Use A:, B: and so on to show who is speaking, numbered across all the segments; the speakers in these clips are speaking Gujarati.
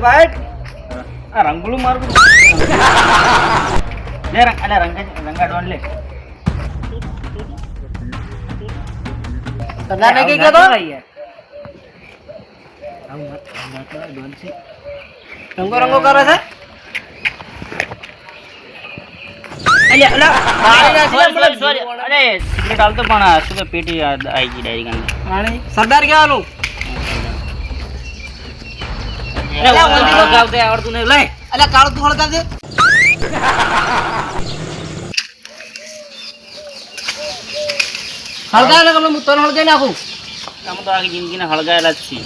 A: બાઈટ
B: આ રંગલું મારું લે રંગ અલે રંગ રંગા ડોન લે
A: સરદાર ને કઈ કહેતો રંગો રંગો કરે છે અલા મારી નાખી લે, મને
B: સોરી અરે સિગરેટ હાલતો પણ શું કે પેટી આવી ગઈ ડાયરી
A: સરદાર કહેવાનું
B: અરે આવડતું નહીં. લઈ
A: અલ્યા કાળો તું હળગાવજે હળગાવ ને હું તને હળગાઈ નાખું?
B: આમ તો આખી જિંદગીને હળગાયેલા જ છીએ.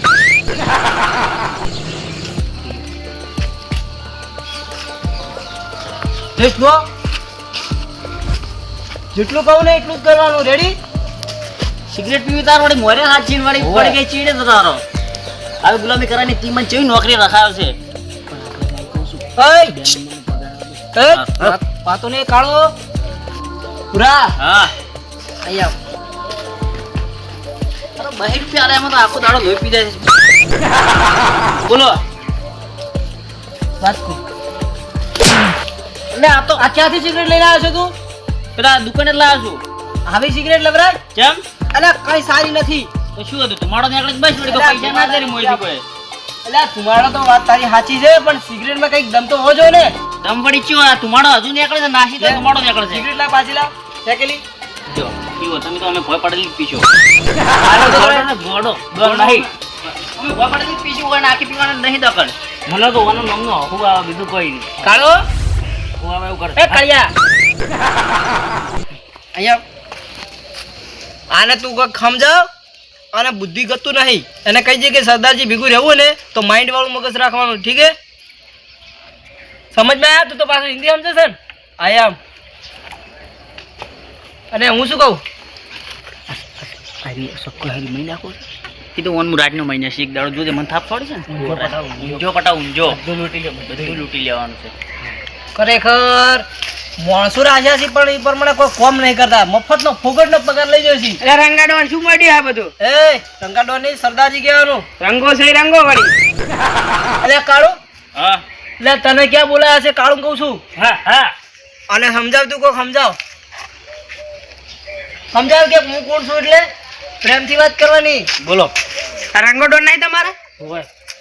A: જેટલું કહું ને એટલું જ કરવાનું. રેડી
B: સિગરેટ પીવી તાર વળી મોરે હાથ છીન વાળી. પડી ગઈ ચીડે તો તારો. આવી ગુલામી કરવાની તીમન ચેવી નોકરી રખાયો છે.
A: પાતો ને કાળો પૂરા
B: હા.
A: અહીંયા
B: અરે બહેર પ્યારે એમાં તો આખો દાડો લોહી પી જાય છે. બોલો.
A: વાત કર. એટલે આ તો આ ક્યાંથી સિગરેટ લઈને આવ્યો છે તું?
B: પેલા દુકાને લાવ્યો છું.
A: આવી સિગરેટ લવરાય?
B: કેમ?
A: અને કઈ સારી નથી.
B: તો શું હતું? તમારો નીકળે બસ વળી પૈસા ના દે મોયથી કોઈ.
A: એટલે તમારો તો વાત તારી સાચી છે પણ સિગરેટમાં કંઈક દમ તો હોજો ને.
B: દમ વળી ચો આ તમારો હજુ નીકળે છે નાસી તો તમારો નીકળે છે.
A: સિગરેટ લા પાછી લા. ફેકેલી
B: જો પીવો તમે તો અમે ભોય પડેલી પીશો.
A: આનો તો
B: ગોડો ને ગોડો ગોડો નહીં. અમે ભોય પડેલી પીશું હોય નાખી પીવાનું નહીં દકડ મને તો વાનો નમનો હું આવે બીજું કોઈ નહીં.
A: કાળો?
B: હું આવે એવું
A: એ કળિયા. અહીંયા. આને તું કઈ સમજાવ? અને બુદ્ધિ ગતું નહીં. એને કહી દે કે સરદારજી ભેગું રહેવું ને તો માઇન્ડ વાળું મગજ રાખવાનું ઠીક હે સમજમાં આવ્યા? તું તો પાછું હિન્દી સમજે છે ને? આઈ એમ અને હું શું કહું?
B: સક્કો હારી મહી નાખો એ તો ઓન રાતનો મહિના છે એક દાડો જોજે મને થાપ પડી છે ને જો. પટાવ ઊંઝો બધું લૂંટી લેવાનું છે.
A: ખરેખર માણસો રાજા છે પણ એ પ્રમાણે કોઈ કોમ નહીં કરતા. મફતનો ફોગટનો પગાર લઈ જાય છે.
C: એટલે શું મળ્યું આ બધું?
A: એ ટંકાડો નહીં સરદારજી કહેવાનું.
C: રંગો છે રંગો વળી.
A: અલે કાળું?
B: હા.
A: એટલે તને ક્યાં બોલાયા છે કાળું કહું છું.
B: હા હા.
A: અને સમજાવ તું કોક સમજાવ. સમજાવ કે હું કોણ છું એટલે? પ્રેમથી વાત કરવાની.
B: બોલો.
C: આ રંગોડો નહીં તમારે?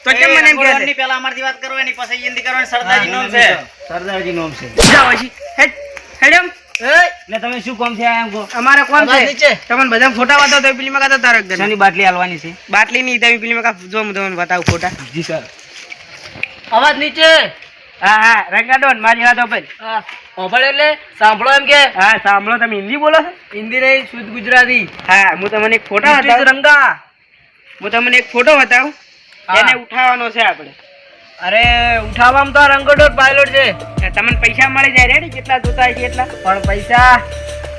C: તો કેમ મને એમ કહે છે?
B: પહેલા અમારથી વાત કરવાની પછી હિન્દી કરવાની સરદારજી નોમ છે. સરદારજી નોમ છે.
C: જાઓ હજી. હેડ, હેડમ
A: એ
B: એટલે તમે શું કામ છે આમ
C: અમારે
A: કોમ
C: છે. તમને બધા ફોટા વાતો તો પેલી માં તારો એક જણ.
B: શેની બાટલી આલવાની છે?
C: બાટલી ની તમે પેલી માં જો હું તમને બતાવું ફોટા.
B: જી સર.
A: અવાજ નીચે.
C: હા હા રંગાડો ને મારી વાત ઓપન
A: હા સાંભળ એટલે સાંભળો એમ કે.
C: હા સાંભળો તમે હિન્દી બોલો છો?
A: હિન્દી નહીં શુદ્ધ ગુજરાતી.
C: હા હું તમને એક ફોટા બતાવું.
A: રંગા
C: હું તમને એક ફોટો બતાવું. એને ઉઠાવવાનો છે આપણે.
A: અરે ઉઠાવવામાં તો આ પાયલોટ છે.
C: તમને પૈસા મળી જાય રેડી કેટલા જોતા છે એટલા.
A: પણ પૈસા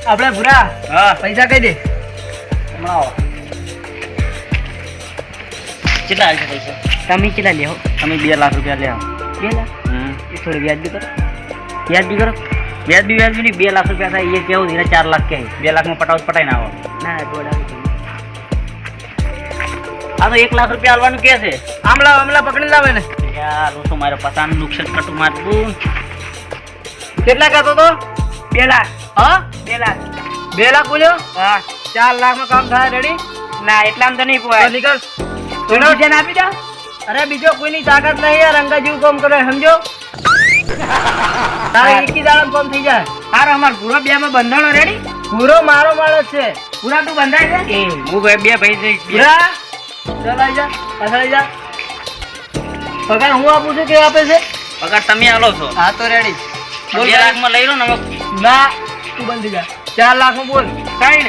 A: આપણે ભૂરા
B: હા.
A: પૈસા કહી દે.
B: હમણાં આવો. કેટલા આવશે પૈસા?
C: તમે કેટલા લેવો
B: તમે બે લાખ રૂપિયા લે આવો
C: બે લાખ. એ થોડી વ્યાજબી કરો. વ્યાજબી કરો?
B: વ્યાજબી વ્યાજબી નહીં. બે લાખ રૂપિયા થાય એ કેવું એને ચાર લાખ કહે બે લાખમાં પટાવ પટાઈ ના આવો
C: ના દોડા
B: આ એક લાખ રૂપિયા આલવાનું કે છે?
A: આમલા આમલા પકડી લાવે ને.
B: યાર હું તો મારો પતાનું નુકસાન કટું મારતું
A: કેટલા કહેતો તો?
C: બે લાખ.
A: હા?
C: બે લાખ.
A: બે લાખ બોલ્યો
C: હા.
A: ચાર લાખનું કામ થાય રેડી
C: ના એટલામાં તો નહીં પોવાય.
A: નીકળ.
C: થોડું વજન આપી દો.
A: અરે બીજો કોઈની તાકાત નહીં યાર અંગા જેવું કામ કરે સમજો? તારે એકી દાડા કામ થઈ જાય.
C: તારે અમાર પૂરો બે માં બંધાણો રેડી
A: પૂરો મારો માણસ છે.
C: પૂરા તું બંધાય છે?
B: એ હું બે ભાઈ જઈશ.
A: પૂરા ચાલ આવી જા પાછળ આવી જા. પગાર હું આપું છું કે આપે છે?
B: પગાર તમે આલો છો.
A: હા તો રેડી બોલ
B: બે લાખમાં લઈ લો ને
A: ના તું બંધ જા. ચાર લાખનું બોલ.
C: ત્રણ.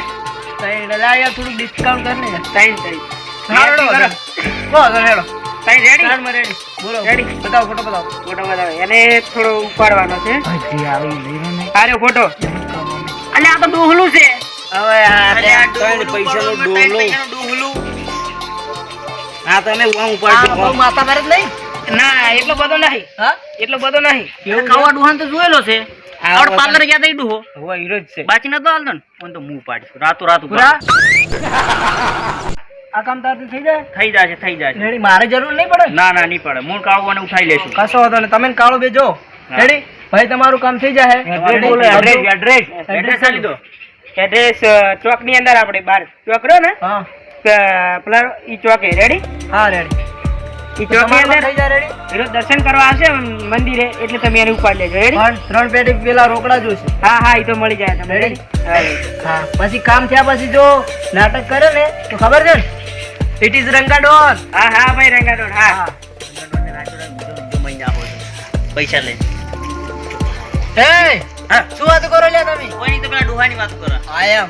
A: ત્રણ યાર થોડું ડિસ્કાઉન્ટ કર ને
C: ત્રણ ત્રણ.
A: હેડો
C: ત્રણ રેડી
A: ચાર રેડી બોલો.
C: Ready?
A: બતાવો ફોટો બતાવો.
C: ફોટો બતાવો. એને થોડો ઉપાડવાનો છે. આરે ફોટો અલે આ તો ડોહલું છે.
A: હવે
C: આ
A: પૈસાનું ડોહલું.
B: હા તમે હું
A: આ
B: ઉપાડજો
A: માતા મારે જ નહીં?
C: ના એટલો બધો નહીં.
A: હા?
C: એટલો બધો નહીં.
A: કેવું?
B: ડુહાન તો જોયેલો છે.
C: હા,
B: આવડે. પાર્લર ગયા તા ડુહો?
C: હો હીરો જ છે.
B: બાકી નતો હાલતો ને? ઓન તો હું ઉપાડીશ રાતો રાત
A: પૂરા?
D: આ કામ તારથી થઈ જાય?
B: થઈ જશે થઈ જશે.
A: રેડી મારે જરૂર નહીં પડે?
B: ના ના નહીં પડે. મૂળ અને ઉઠાઈ લેશું.
A: કશો વાંધો નહીં. તમે ને કાળો બેજો રેડી? ભાઈ તમારું કામ થઈ જાય
D: એડ્રેસ
B: એડ્રેસ એડ્રેસ આપી દો.
D: એડ્રેસ ચોકની અંદર આપણે બાર. ચોક રહ્યો ને?
A: હા.
D: પેલા ઈ ચોકે રેડી
A: હા રેડી
D: ઈ ચોક અંદર?
A: થઈ જાય રેડી
D: પેલો દર્શન કરવા આવશે મંદિરે એટલે તમે એને ઉપાડ લેજો રેડી
A: પણ ત્રણ પેટી પેલા રોકડા જોશે.
D: હા હા ઈ તો મળી જાય તમને રેડી હા
A: પછી કામ થયા પછી જો નાટક કરે ને તો ખબર છે ને? ઇટ ઇઝ રંગાડોન
D: હા હા ભાઈ રંગાડોર હા.
B: પૈસા લઈ.
A: હા. શું વાત કરો લ્યા તમે?
B: કોઈ નહીં તો પેલા ડોહાની વાત કરો.
A: આયા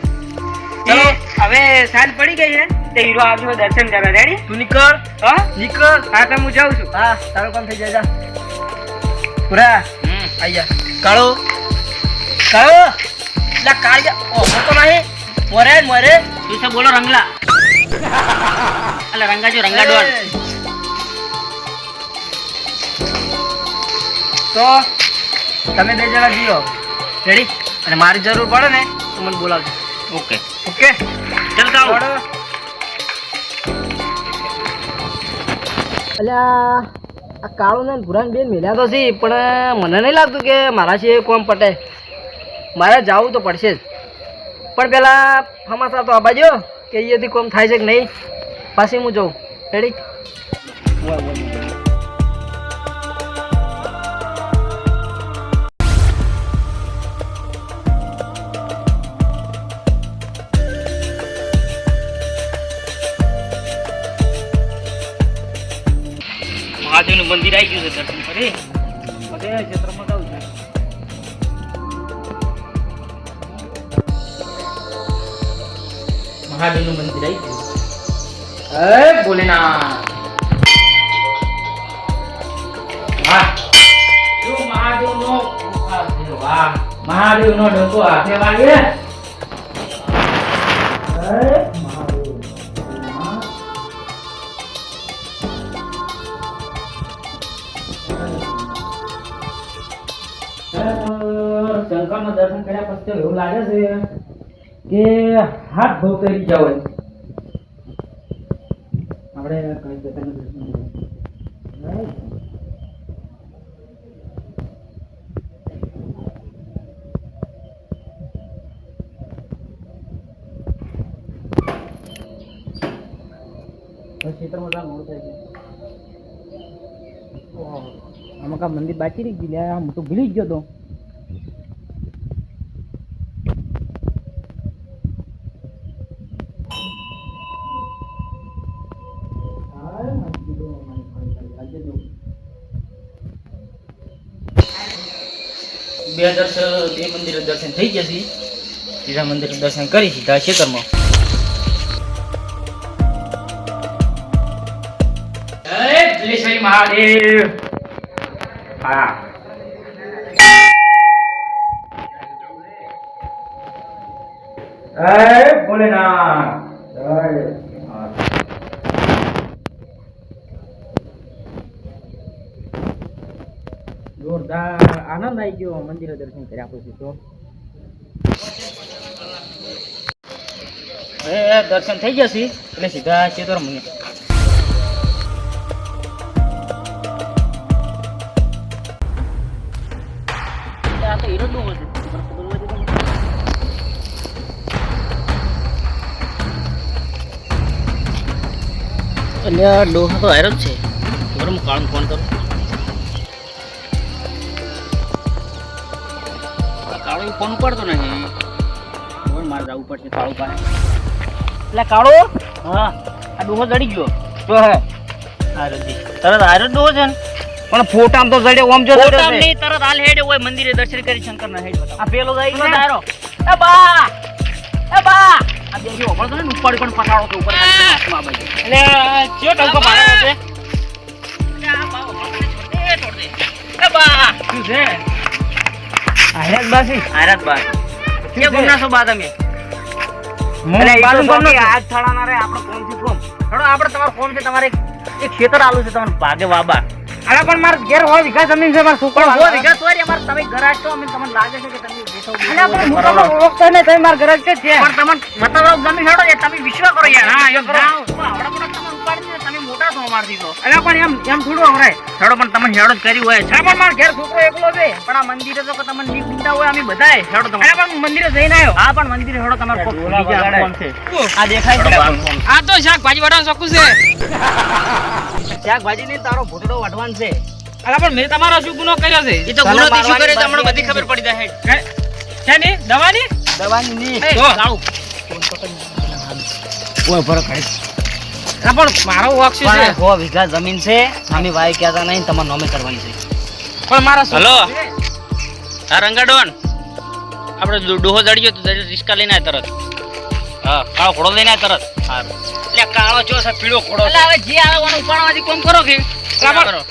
D: ચલો. હવે સાંજ પડી ગઈ છે તે હીરો આવજો દર્શન કરવા. રેડી
A: તું નીકળ.
D: હા?
A: નીકળ.
D: હા તો હું જાઉં છું.
A: હા તારું કામ થઈ જાય પૂરા આઈ જા. કાળો. કાળો. લા કાળિયા ઓ તો નહીં. મોરે મોરે.
B: તું તો બોલો રંગલા. અલે રંગા રંગાડોળ.
A: તો તમે બે જણા જીઓ. રેડી અને મારી જરૂર પડે ને તો મને બોલાવજો.
B: ઓકે
A: ઓકે
B: ચાલ કાળું
A: અલ્યા આ કાળો ને ભૂરાન બેન મેલ્યા તો છે પણ મને નહીં લાગતું કે મારા છે કોમ પટે મારે જવું તો પડશે જ. પણ પેલા હમાસા તો આબાજો કે અહીંયાથી કોમ થાય છે કે નહીં? પાછી હું જોઉં. રેડી
B: મહાદેવનું મંદિર આવી ગયું છે દર્શન કરી.
D: હવે ક્ષેત્રમાં
B: મંદિર આવી ગયું. એ ભોલેનાથ! મહાદેવ નો ડંકો હાથે વાગે? તો એવું લાગે છે કે હાથ ભાવ કરી જાવ હોય. આપણે કઈ જતા નથી.
A: આમાં કા મંદિર બાકી રહી ગયું? હું તો ભૂલી જ ગયો તો.
B: બે દર્શન, બે મંદિર દર્શન થઈ ગયા છે. ત્રીજા મંદિર દર્શન કરી સીધા ખેતરમાં. મહાદેવ.
A: જોરદાર. આનંદ આવી ગયો મંદિરે દર્શન કરી આપું છું તો
B: હવે દર્શન થઈ જશે એટલે સીધા ચેતર આ તો હીરો જ અલ્યા ડોહા તો આયરો જ છે. બરાબર કાળમ કાળું ફોન કરું. ફોન ઉપાડતો નહીં. બોલ મારે જવું પડશે કાળું પાસે એટલે કાળો? હા. આ ડોહો જડી ગયો. તો હે. હારો તરત જ ડોહો છે ને?
A: પણ ફોટામાં તો જડે ઓમ જો
B: ફોટા નહીં તરત હાલ હેડે હોય મંદિરે દર્શન કરી શંકરના હેડ બતાવો આ પેલો જાય છે તારો એ બા! એ બા! આ બે જો ઓપણ તો ને ઉપાડી પણ પટાડો તો ઉપર
D: એટલે ચિયો ટંકો પાડે છે.
B: આ બા ઓપણ તો છોડ દે. છોડ એ બા!
D: શું છે?
A: બાસી
B: કે ગુમના બા તમે?
A: એટલે ઈ
D: કોમ
B: આજ થડાના રે આપણો કોમથી કોમ થોડો આપણે તમારો કોમ છે તમારે એક ખેતર આલુ છે તમારે ભાગે વાબા.
D: અરે પણ મારે ઘેર હોય વીઘા જમીન છે મારે?
B: હોય તમે અમે તમને લાગે છે કે તમે
A: અલ્યા પણ હું તમને ઓળખતો નહીં, તમે મારા ઘરે છે.
B: પણ તમને બતાવવા ગમે હેડો યાર તમે વિશ્વાસ કરો યાર.
D: હા,
B: વિશ્વાસ કરો. આવડા મોટા તમે ઉપાડીને તમે મોટા છો અમારથી તો
D: અલ્યા પણ એમ એમ થોડું અવરાય.
B: હેડો પણ તમે હેડો જ કર્યું હોય.
D: હા પણ મારો ઘેર છોકરો એકલો છે.
B: પણ આ મંદિરે તો તમને નીક નીંદા હોય અમે બધાય હેડો તમે
D: પણ મંદિરે જઈને આવ્યો
B: હા પણ મંદિરે હેડો તમારે કોક
D: ડોલા
B: બીજા
D: વગાડે.
B: કોણ છે? આ દેખાય છે. કોણ કોણ.
D: આ તો શાકભાજી વાળાનું ચોખ્ખું છે.
B: શાકભાજી નહીં તારો ભૂતડો વાઢવાન છે.
D: અલ્યા પણ મેં તમારો શું ગુનો કર્યો છે?
B: એ તો
A: ગુનો
B: ગુનો શું
A: કર્યો
B: તમને બધી ખબર પડી જાય.
D: હે? શેની દવાની?
A: દવાની
B: જો.
D: જાઉં.
B: ઓય ફરક ખાઈ
D: અલ્યા પણ મારો વોક શું છે?
A: સો વીઘા જમીન છે. અમે ભાઈ કહેતા નહીં તમારે નોમે કરવાની છે.
D: પણ મારા
B: હલો. હા રંગાડોન. આપણે ડોહો જડ્યો તો રિસ્કા લઈને આય તરત. હા કાળો ઘોડો લઈને આય તરત. હારું એટલે કાળો જો છે પીળો ઘોડો એટલે હવે જે આવે ઉપાડવાથી કોમ કરો કે?
D: બરાબર.
B: કરો.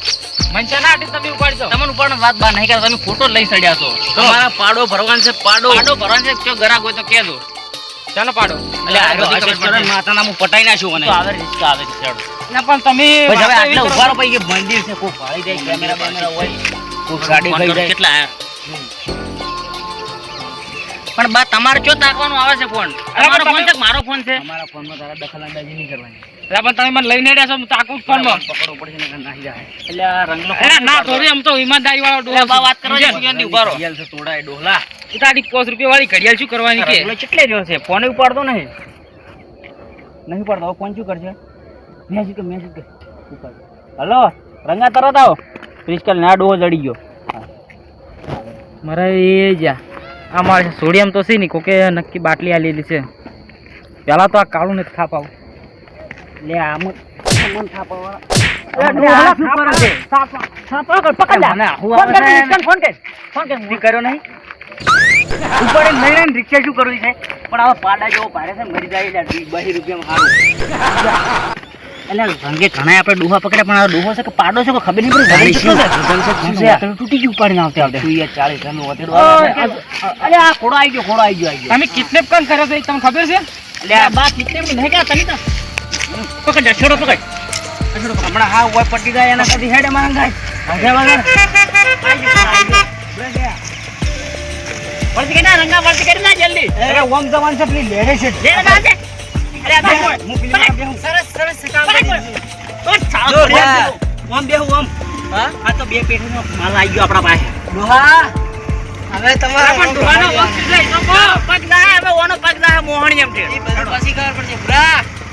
D: મનસા ના આટી તમે ઉપાડજો.
B: તમને ઉપાડવાની વાત બા નહીં કરતા તમે ફોટો લઈ ચડ્યા છો. તમારા પાડો ભરવાનો છે પાડો. પાડો ભરવાનો છે જો ગરાક હોય તો કહેજો.
D: ચાલો પાડો?
B: એટલે આ પડે માતાના હું પટાઈ નાખ્યું મને. આવે રિસ્ક આવે છે
D: ના પણ તમે
B: હવે આટલે ઊભા રહો પછી કે મંદિર છે કોઈ ભાળી જાય કેમેરા બેમેરા હોય કોઈ ગાડી ગઈ જાય. કેટલા પણ બા તમારે ચો તાકવાનું આવે છે ફોન? તમારો ફોન છે મારો ફોન છે?
A: અમારા ફોનમાં તારા દખલઅંદાજી નહીં કરવાની.
D: પણ તમે મને લઈને રહ્યા છો તાકું ફોનમાં.
B: પકડવું પડશે નકર નાહી જાય. એટલે રંગલો
D: ના થોડી આમ તો ઈમાનદારી વાળો છે.
A: તોડાય
D: તો આડી પાંચ રૂપિયા વાળી ઘડિયાળ શું કરવાની કે?
B: કેટલે રહ્યો છે ફોન ઉપાડતો નહીં. નહીં ઉપાડતો. ફોન શું કરશે? મેસેજ કર ઉપાડ. હલો રંગા તરત આવો. પ્રિસ્કલ ના ડોહો જડી ગયો.
D: મારા એ જ્યાં આ. મારે સોડિયમ તો છે નહીં કોકે નક્કી બાટલી આલેલી છે. પેલા તો આ કાળું નથી થાપાવું
B: લે આમ મન થાપાવા
D: શું કરે. ફોન કર. ફોન કર.
B: ઊભી કર્યો નહીં? ઉપર લઈ લઈને રિક્ષા શું કરવી છે? પણ આવા પાડા જેવો ભારે છે મરી જાય બહી રૂપિયામાં સારું એટલે ભંગે ઘણા આપણે ડોહા પકડ્યા પણ આ ડોહો છે કે પાડો છે કે ખબર નહીં પડે? તૂટી ગયું ઉપાડીને આવતે આવતે.
A: સુઈયા ચાલીસ તમે છે.
B: અરે આ ખોડો આવી ગયો ખોડો આવી ગયો આવી ગયો.
D: તમે કિડનેપ કોણ કર્યો છે તમને ખબર છે?
B: એટલે આ બા કિડનેપ નહીં કા તમે તો. પકડ છોડો પકડ. છોડો હમણાં હા ઉપર પટી ગયા એના કદી હેડે મારા ગાય ભાગ્યા વગર વળતી કે ના રંગા વળતી કરી ના જલ્દી
A: અરે ઓમ જવાન છે પેલી લેડે છે
B: લે રંગા છે અરે આ હું પેલી માં સરસ સરસ સકાવ
A: જો રે.
B: ઓમ બેહું ઓમ
A: હા
B: આ તો બે પેઢીનો માલ આવી ગયો આપણા પાસે
A: ડોહા હવે તમારા
D: પણ ડોહાનો વખત છે, તો
B: પગ ના હવે ઓનો પગ ના મોહણી એમ છે
A: પછી ખબર પડશે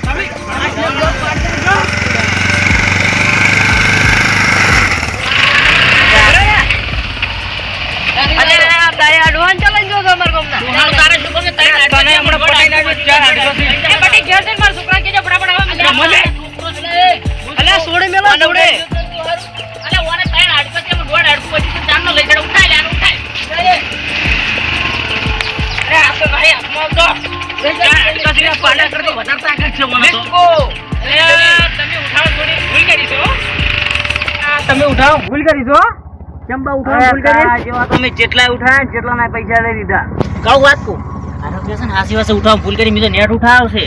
D: તમે
B: અરે તારે અડવાન ડોહાન જો અમાર ગામના. તારે શું કહે તારે
D: તને હમણાં પટાઈ નાખ્યો ચાર આઠસોથી.
B: એ બટી ઘેર જઈને મારા છોકરા કહેજો ફટાફટ આવે મને અલ્યા સોડે મેલો સોડે. અલ્યા ઓને તારે અડકો છે એમાં દોઢ અડકો પછી તું ચાંદલો લઈ જડો. ઉઠાય લે ઉઠાય. અરે આ તો ભાઈ હાથમાં તો ચાર છે પાડા કરતો વધારે તાકાત છે મને તો.
D: તમે ઉઠાવ થોડી ભૂલ કરી છો તમે ઉઠાવ ભૂલ કરી છો
B: ચંબા
A: તારા જેવા તમે જેટલા ઉઠાયા જેટલા ના પૈસા લઈ લીધા.
B: કઉ વાત કો આનો કે છે ને હાસી વાસે ઉઠાવ ભૂલ કરી મેં તો નેટ ઉઠાવશે.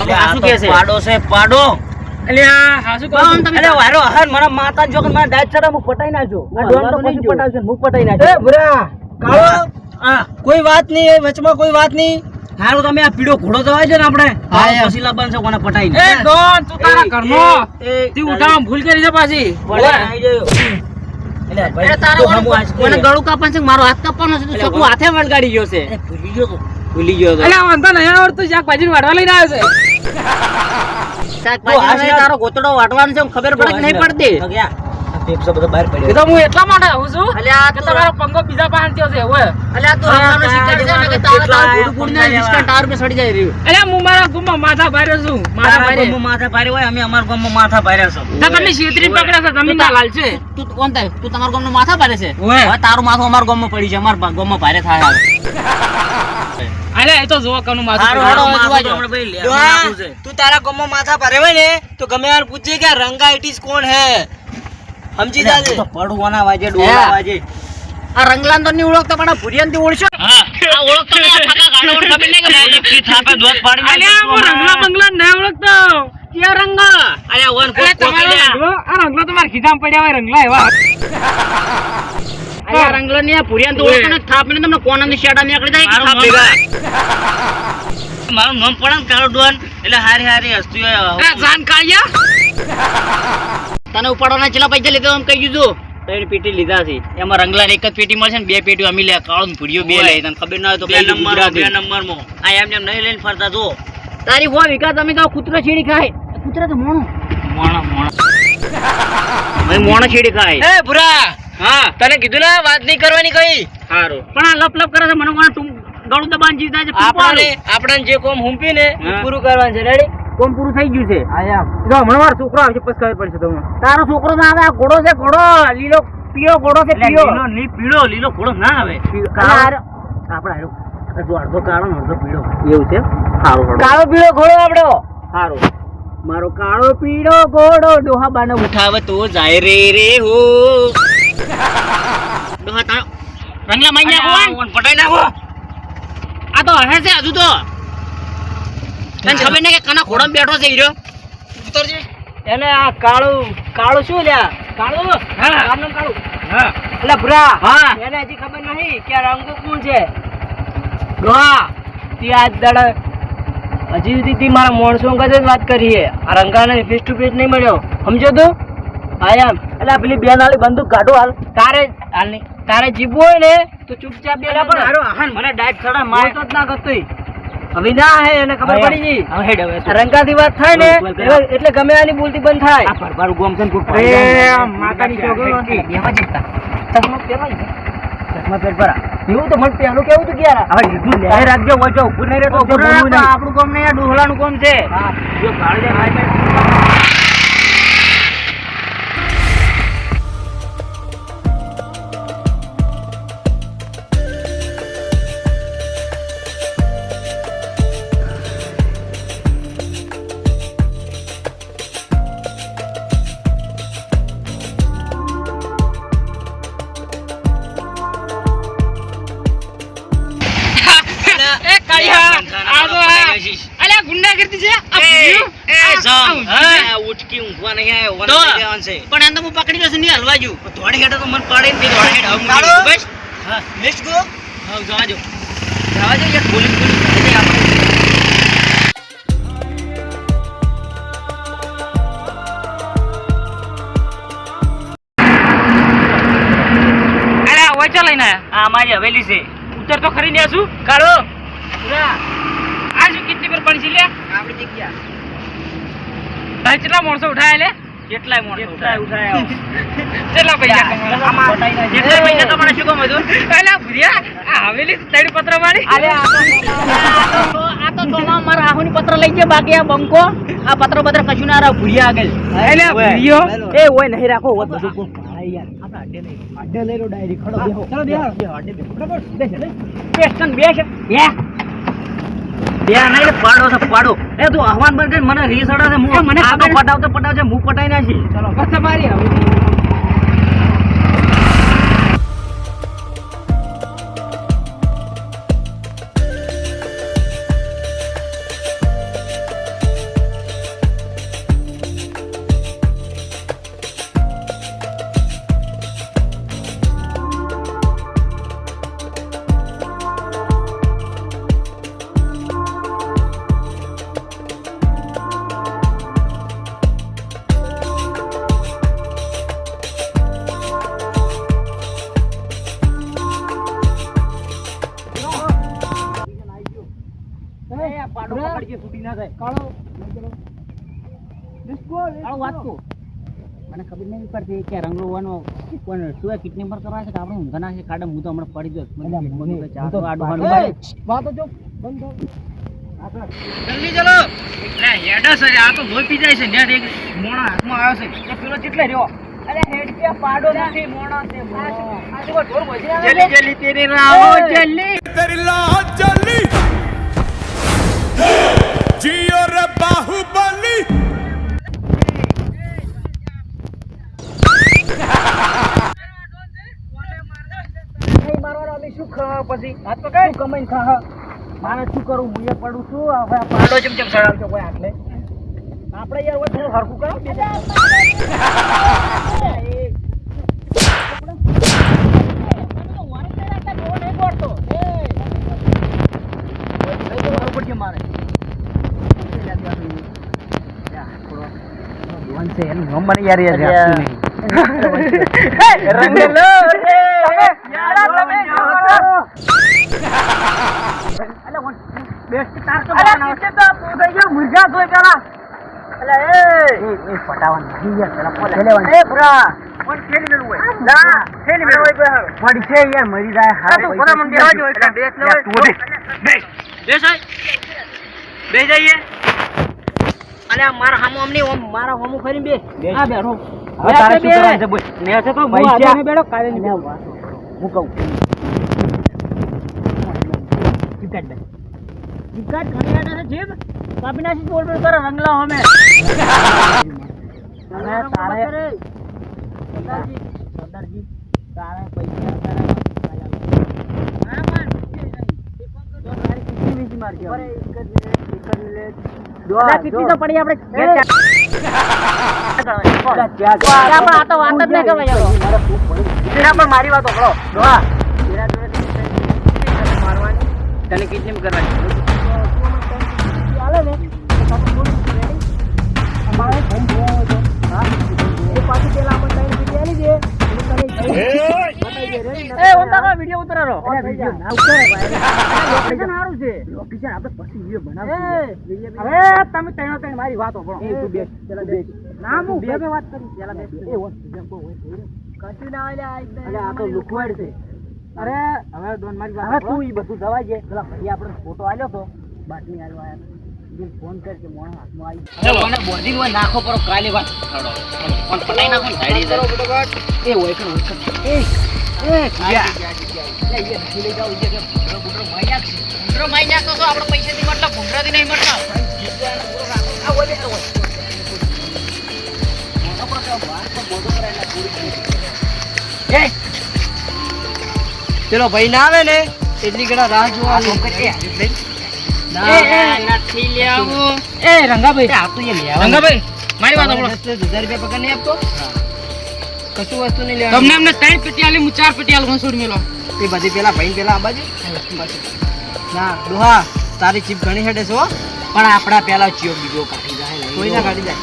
A: એટલે આ
B: શું કે છે?
A: પાડો છે પાડો.
D: એટલે આ હાસુ કહો તમે
B: એટલે વારો હર મારા માતા જો કે મારા દાદ ચરા હું પટાઈ નાજો આ ડોન તો પછી પટાવશે હું પટાઈ
A: એ
B: નાખ્યો
A: કાળો કોઈ વાત નહીં વચમાં કોઈ વાત નહીં.
B: હારું તમે આ પીડો ઘોડો તો છે ને આપણે.
A: હા,
B: પછી લાવવાનું છે કોને પટાઈ
D: એ ડોન તું તારા ઘરનો. તી ઉઠામ ભૂલ કરી છે પાછી.
A: એટલે
B: તારો
A: હમું આજ
B: ઓને
A: કરે.
B: ગળું કાપવાનું છે મારો હાથ કાપવાનો છે? તું
A: એટલે
B: સકું હાથે વળગાડી ગયો છે. ભૂલી ગયો તો ભૂલી ગયો તો.
D: અલ્યા વાંધો નહીં આવડતું શાકભાજી વાળવા લઈને આવ્યો છે.
B: શાકભાજી તારો ગોતડો વાટવાનો છે ખબર પડે કે નહીં પડતી?
A: પેપ્સો બધો બહાર
D: એ
A: પડ્યો
D: તો હું એટલા માટે આવું છું
B: અલ્યા આ
D: કે તમારો પંગો બીજા પાસે થયો છે ઓય
B: અલ્યા તું
A: હા,
B: રમવાનો શિકાર છે ને કે તારા તારા ગુડુ ગુડને
A: પંગા
B: ડિસ્કાઉન્ટ સડી જાય રહ્યું
D: અલ્યા હું મારા ગુમમાં માથા ભાર્યો છું માથા
A: તારા
D: ભારે
A: ગામમાં માથા ભારે હોય અમે અમાર ગામમાં માથા ભાર્યા છે.
D: તો તમે છેતરી પકડ્યા છો જમીનના લાલ છે
B: તું કોણ થાય? તું તમારા ગામનો માથા ભારે છે? હવે તારું માથું અમાર ગામમાં પડી છે અમાર ગામમાં ભારે થાય હવે.
D: એ તો જોવો કનું માથું
A: તારા ગામમાં માથા ભારે હોય ને તો ગમે વાર પૂછજે કે રંગા ઇટીસ કોણ હે? સમજી જાજે.
B: તો પડવાના વાજે ડોલા વાજે. આ રંગલાન તો ની ઓળખતો પણ ભુરિયનથી ઓળશો? હા. આ ઓળખતો નહીં, આ ફાકા ગાંડા ઓળખ ખબર નહીં કે થાપે દોત પાડી
D: અલ્યા હું રંગલા બંગલા ના ઓળખતો.
B: કે રંગ? અલ્યા વન
D: અલ્યા તમારો લે આ રંગલા તો માર ખીચામાં પડ્યા હોય રંગલા એવા.
B: અલ્યા રંગલા ને ભુરિયન તો ઓળખતો ને થાપ ને તમને કોના ની શેડા નીકળી જાય કે થાપ ભેગા
E: મારું નામ પડે ને કાળો ડોન. એટલે હારી હારી હસ્તી
B: હોય. જાન કાળિયા. તને ઉપાડવાના ચેલા પૈસા લીધા એમ કહી દીધું ત્રણ પેટી લીધા છે. એમાં રંગલા એક જ પેટી મળશે ને બે પેટી અમે લે કાળો ને ભૂડિયો બે લે તને ખબર ના હોય તો
E: બે નંબર બે નંબર આ એમ એમ નહીં લઈને ફરતા જો.
B: તારી હોય વિકાસ તમે તો કૂતરો છેડી ખાય. કૂતરો તો મોણો.
E: મોણા મોણા.
B: ભાઈ મોણો છેડી ખાય.
A: એ ભૂરા.
B: હા.
A: તને કીધું ને વાત નહીં કરવાની કઈ?
B: સારું પણ આ લપ લપ કરે છે મને તું ગળું દબાણ જીવતા છે
A: આપણે આપણે જે કોમ હુંપી ને પૂરું કરવાનું છે. રેડી
B: કોમ પૂરું થઈ ગયું છે.
A: આયા
B: જો હમણાં મારો છોકરો આવશે પછી ખબર પડશે તમને. તારો છોકરો ના આવે આ ઘોડો છે ઘોડો. લીલો પીળો ઘોડો છે પીળો.
E: પીળો લીલો ઘોડો ના આવે.
B: આપણે આવ્યો અડધો અડધો કાળો અડધો પીળો. એવું છે? સારું
A: કાળો પીળો ઘોડો આપડો.
B: સારું મારો કાળો પીળો ઘોડો. ડોહા બાને ઉઠાવે તો જાય રે રે હો. ડોહા તારો. રંગલા માઈ નાખો
E: પટાઈ નાખો.
B: આ તો હે છે હજુ તો. તને ખબર નહીં કે કના ઘોડામાં બેઠો છે હીરો
A: એને આ કાળું કાળું શું લ્યા? કાળું?
B: હા.
A: નામ કાળું?
B: હા.
A: એટલે ભરા
B: હા.
A: એને હજી ખબર નહીં કે રંગો કોણ છે. ડોહા તી આજ દડ હજી સુધી તી મારા માણસો અંગત જ વાત કરી છે. આ રંગાને ફેસ ટુ ફેસ નહીં મળ્યો. સમજો તું? આયા એટલે પેલી બેન વાળી બંદૂક કાઢો હાલ. તારે હાલ નહીં તારે જીવવું હોય ને તો ચૂપચાપ બે
B: એટલે પણ હારો આહાન. મને ડાયટ ચડા માર
A: માર તો જ ના કરતોય હવે ના હે એને ખબર પડી ગઈ
B: હવે હેડ હવે
A: રંગાથી વાત થાય ને. એટલે- ગમે આની બોલતી બંધ થાય
B: આ પરબારું ગોમ છે ને કોઈ
A: એ,
B: પાડી જાય.
A: આ માતાની છોકરો નથી.
B: જતા.
A: ચશ્મા પહેરવાય ને? ચશ્મા પહેર પરા. એવું તો મને પહેલું કેવું તું કે યાર
B: હવે લીધું લે.
A: રાખજો નહીં રહેતો.
B: આપણું કામ નહીં આ ડોહલાનું કામ છે
A: હા.
B: જો ભાડે ભાઈ
E: દોડી હેઠે તો મન પડે ને દોડી હવે
A: કાળો?
E: બસ. હા. લેટ્સ ગો
B: હા જવા જો
E: જવા જો યાર બોલી બોલી જાય આપણે
B: અરે આ વચ્ચે લઈને?
E: આ મારી હવેલી છે.
B: ઉતર તો ખરી ને શું કાળો. આ શું કેટલી પર પડી છે લે
A: આપણી જગ્યા.
B: કેટલા માણસો ઉઠાયા લે?
E: કેટલાય મોટો
B: કેટલાય
E: ઉઠાયા.
B: કેટલા પૈસા?
A: આમાં
B: કેટલા પૈસા તમારે શું કામ હતું અલા ભુરિયા આ હવેલી સાઈડ પત્ર વાળી
A: અરે આ તો
B: આ તો સોમાં મારા આહુની પત્ર લઈ જાય બાકી આ બંકો આ પત્ર પત્ર કશું ના રહ્યા ભુરિયા આગળ
A: એટલે ભુરિયો
B: એ ઓય નહીં રાખો હોત બધું
A: ડાયરી ખડો બેહો ચલો બેહો
B: પેસ્ટન બેસ બેસ બે બે નહીં પાડો છે પાડો. એ તું આહવાન બન મને રીસ અડા મને પટાવતો પટાવતો હું પટાઈ નાખી
A: ચલો બસ તમારી હવે.
B: પણ શું કિડની પર કરવા છે કે આપણે ઊંઘા ના છે હું તો હમણાં પડી ગયો. મને ચાર આડો
A: વાતો જો બંધ
E: જલ્દી ચલો. એટલે હેડા સર આ તો ભોય પી જાય છે. ને એક મોણો હાથમાં આવ્યો છે. એ પેલો કેટલે રહ્યો.
A: અરે હેડ કે પાડો નથી મોણો છે આ તો ઢોર ભજી
E: જલ્દી જલ્દી તેરી રાહો જલ્દી.
F: તેરી લાહ
A: જલ્દી. જીઓ રે બાહુબલી. ખવાવ પછી. આ તો કમાઈ ખા
B: મારે શું કરું હું પડું છું. હવે
A: પાડો જેમ જેમ ચડાવજો કોઈ આટલે આપણે યાર હવે થોડું હરખું કરો
B: મારે યાર યાર રંગેલો. યાદ
A: અલ્યા.
B: આપતું નહીં.
A: રંગેલો
B: એ, એ પટાવા નહીં યાર, પેલા પોલા. પડી છે યાર, મરી જાય, હારા પૈસા યાર, તું ઉઠ.
E: બે. સાહેબ બે જઈએ.
A: અલ્યા મારા હામો અમને ઓમ મારા હામો ફરીને બે. આ બેઠો.
B: હવે તારે શું કરવાનું છે બોલ? ને છે તો
A: હું
B: પૈસા.
A: બેડો કાલે ને
B: હું કહું.
A: ચીપકાટ બે. ઘણી આડે છે જીભ. કાપી નાખીશ બોલ બોલ કરે, રંગલા અમે. તારે સરદારજી, તારે પૈસા મારી વાત તેના kidnap કરવાની. ના ઉતારે ભાઈ. સારું છે. આપણે પછી બનાવશું. હવે તમે ત્રણો ત્રણ મારી વાત. તું પેલા. ના, હું બે બે વાત કરી. પેલા બેસ. એ, કશું ના અરે, આ તો લુકવાડ છે. અરે હવે ડોન મારી વાત હવે તું એ બધું દવાઈ છે પેલા ભાઈ આપણે ફોટો આવ્યો તો બાટલી આવ્યો જે ફોન હાથમાં આવી
B: મને નાખો પર કાલે વાત. પટાઈ નાખો
A: એ. એ એ
B: ગયા.
A: એ જાવ કે નાખશે
B: ભૂંડરો માઈ તો આપણે પૈસાથી મતલબ ભૂંડરાથી નહીં મતલબ
A: આ એ. ભાઈ ના આવે ને એટલી ઘણા રાહ જોવાની. ના,
B: નથી લેવું.
A: એ રંગાભાઈ.
B: આ તો એ લેવાનું.
A: રંગાભાઈ
B: મારી વાત
A: તમારે
B: સાંભળો.
A: દસ હજાર રૂપિયા પગાર નહીં આપતો? કશું વસ્તુ નહીં
B: તમને
A: લેવાનું
B: એમને ત્રણ પેટી આલી હું ચાર પેટી આલું છોડ મેલો.
A: એ બધી પેલા ભાઈ પેલા આ બાજુ? ના દોહા તારી ચીપ ઘણી હેડે છે
B: પણ આપડા પેલા ચિયો બીજો કાઢી જાય
A: કોઈ ના કાઢી જાય.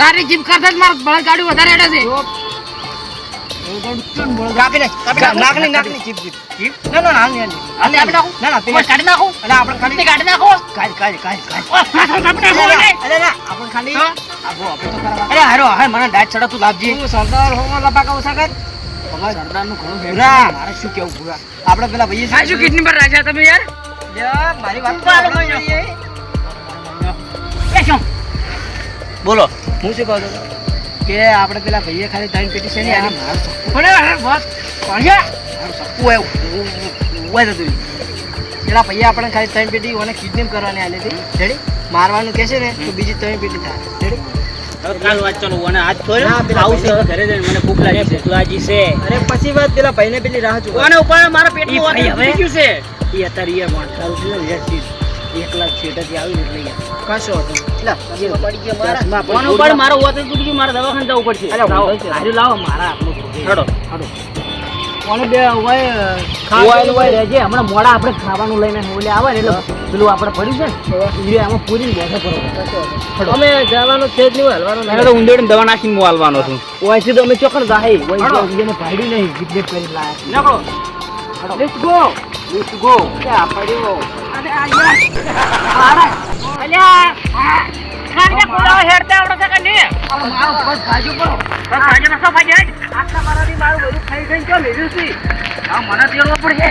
B: તારી જીપ કરતા જ માર બળદ ગાડી વધારે હેડે છે.
A: નાખ કાપી નાખ નાકની નાકની ચીપ ચીપ ના ના ના હાલ હાલ નહીં.
B: કાપી
A: ના ના પેલા
B: કાઢી નાખું?
A: અરે આપણે ખાલી
B: કાઢી નાખો?
A: કાઢ કાઢ કાઢ કાઢ.
B: ઓ, કાપી નાખો
A: અરે ના, આપણે ખાલી
B: હા?
A: આપો આપણે તો કરવા.
B: અરે હારો હા મને દાંત ચડા તું લાવજી.
A: તું સરદાર હોવા લપાકા ઓછા કર.
B: સરદારનું ઘણું. મારે શું કેવું ભૂરા
A: આપણે પેલા ભાઈએ
B: આ કિડની પર રાજા તમે યાર?
A: લ્યા, મારી વાત
B: બોલો
A: હું શું કહું છું? કે આપણે પેલા ભાઈએ ખાલી ત્રણ પેટી છે ને આની
B: મારું
A: અરે અરે બસ. કોણિયા
B: મારું સપું એવું.
A: ઉવાય જતું પેલા ભાઈએ આપણે ખાલી ત્રણ પેટી ઓને કિડનેપ કરવાની આલી હતી. રેડી? મારવાનું કહે છે ને તો બીજી ત્રણ પેટી થાય. રેડી?
B: કાલ ચાલો અને આજ
A: ના,
B: આવું છે ઘરે જઈને મને ભૂખ લાગી છે. લાગી છે.
A: અરે પછી વાત પેલા ભાઈને પેલી રાહ જોવા.
B: અને ઉપર મારા પેટમાં
A: હવે-
B: ગયું છે. એ અત્યારે એ માર તારું છે ને યાર સીટ એક લાખ છેટાથી આવી એટલે
A: કશો
B: કોને ઉપર મારો. બીજું મારે દવાખાને જવું પડશે.
A: અરે,
B: લાવો મારા હાથમાં હેડો.
A: કોને બે હોય
B: રહેજે. હમણાં મોડા આપણે ખાવાનું લઈને ઓલે આવે ને એટલે પેલું આપણે પડ્યું છે ને આમાં પૂરી બેઠે પડો
A: અમે જવાનું છે જ નહીં હલવાનું
B: મેં તો ઉંદેડીને દવા નાખીને હું હાલવાનો છું.
A: ઓયથી તો અમે ચોકડ જાહી. એને ભાડ્યું નહીં કિડનેપ કરી લાયા.
B: નીકળો.
A: લેટ્સ ગો
B: લેટ્સ ગો
A: આ પડ્યો.
B: અરે આ યાર. અલ્યા ખાને બોલાવો હેડતે આવડો છે કે નહીં?
A: મારો બસ ખાજો પર
B: બસ ખાજો નસો ભાઈ હેડ
A: આટલા મારાથી મારું બધું ખાઈ ગઈ તો લેવું છે?
B: આ મને તેડવો પડશે.